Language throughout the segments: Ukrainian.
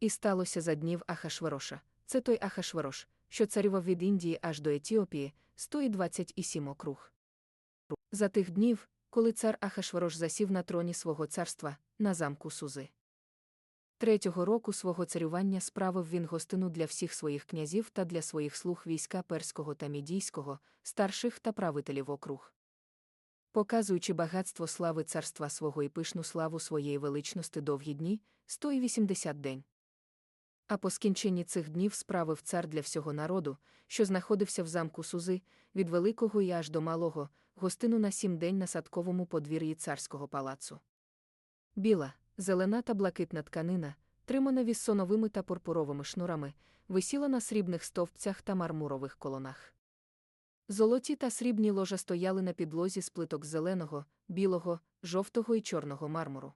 І сталося за днів Ахашвероша. Це той Ахашверош, що царював від Індії аж до Етіопії, 127 округ. За тих днів, коли цар Ахашверош засів на троні свого царства, на замку Сузи. Третього року свого царювання справив він гостину для всіх своїх князів та для своїх слуг війська перського та мідійського, старших та правителів округ. Показуючи багатство слави царства свого і пишну славу своєї величності довгі дні, 180 день. А по скінченні цих днів справив цар для всього народу, що знаходився в замку Сузи, від великого і аж до малого, гостину на сім день на садковому подвір'ї царського палацу. Біла, зелена та блакитна тканина, тримана віссоновими та пурпуровими шнурами, висіла на срібних стовпцях та мармурових колонах. Золоті та срібні ложа стояли на підлозі з плиток зеленого, білого, жовтого і чорного мармуру.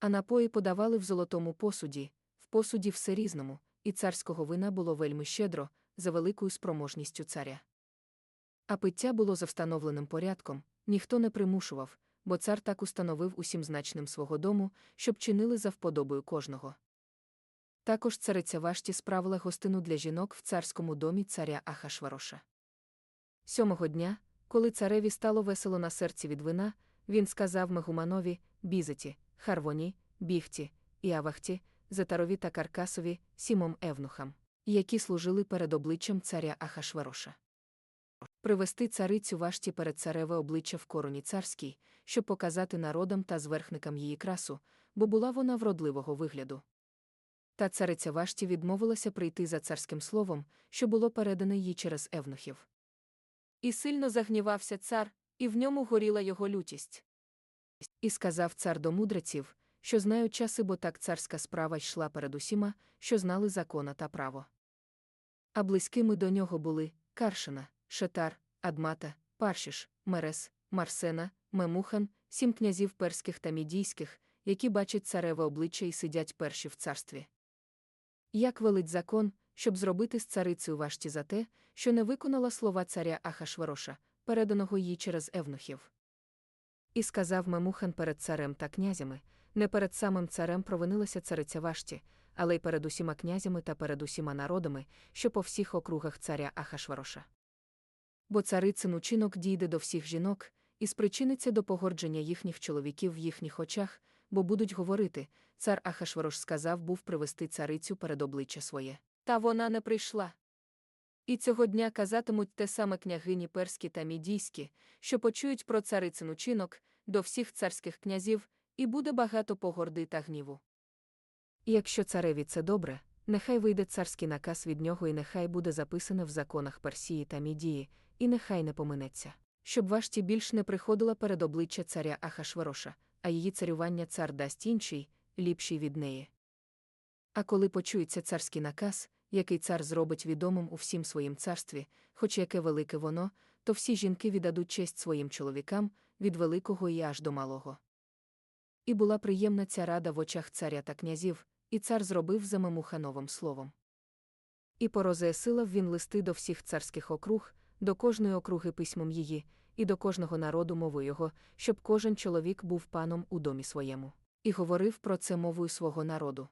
А напої подавали в золотому посуді, посуді все різному, і царського вина було вельми щедро, за великою спроможністю царя. А пиття було за встановленим порядком, ніхто не примушував, бо цар так установив усім значним свого дому, щоб чинили за вподобою кожного. Також цариця Вашті справила гостину для жінок в царському домі царя Ахашвароша. Сьомого дня, коли цареві стало весело на серці від вина, він сказав Мегуманові, Бізеті, Харвоні, Біхті, і Авахті, Зетарові та Каркасові, сімом евнухам, які служили перед обличчям царя Ахашвароша. Привести царицю Вашті перед цареве обличчя в короні царській, щоб показати народам та зверхникам її красу, бо була вона вродливого вигляду. Та цариця Вашті відмовилася прийти за царським словом, що було передане їй через евнухів. І сильно загнівався цар, і в ньому горіла його лютість. І сказав цар до мудреців, що знають часи, бо так царська справа йшла перед усіма, що знали закона та право. А близькими до нього були Каршина, Шетар, Адмата, Паршіш, Мерес, Марсена, Мемухан, сім князів перських та мідійських, які бачать цареве обличчя і сидять перші в царстві. Як велить закон, щоб зробити з царицею важті за те, що не виконала слова царя Ахашвароша, переданого їй через евнухів. І сказав Мемухан перед царем та князями, не перед самим царем провинилася цариця Вашті, але й перед усіма князями та перед усіма народами, що по всіх округах царя Ахашвароша. Бо царицин учинок дійде до всіх жінок, і спричиниться до погордження їхніх чоловіків в їхніх очах, бо будуть говорити цар Ахашварош сказав був привести царицю перед обличчя своє. Та вона не прийшла. І цього дня казатимуть те саме княгині перські та мідійські, що почують про царицин учинок до всіх царських князів, і буде багато погорди та гніву. Якщо цареві це добре, нехай вийде царський наказ від нього, і нехай буде записане в законах Персії та Мідії, і нехай не поминеться, щоб Вашті більш не приходила перед обличчя царя Ахашвароша, а її царювання цар дасть інший, ліпший від неї. А коли почується царський наказ, який цар зробить відомим у всім своїм царстві, хоч яке велике воно, то всі жінки віддадуть честь своїм чоловікам від великого і аж до малого. І була приємна ця рада в очах царя та князів, і цар зробив за Мемухановим словом. І порозеясилав він листи до всіх царських округ, до кожної округи письмом її, і до кожного народу мовою його, щоб кожен чоловік був паном у домі своєму, і говорив про це мовою свого народу.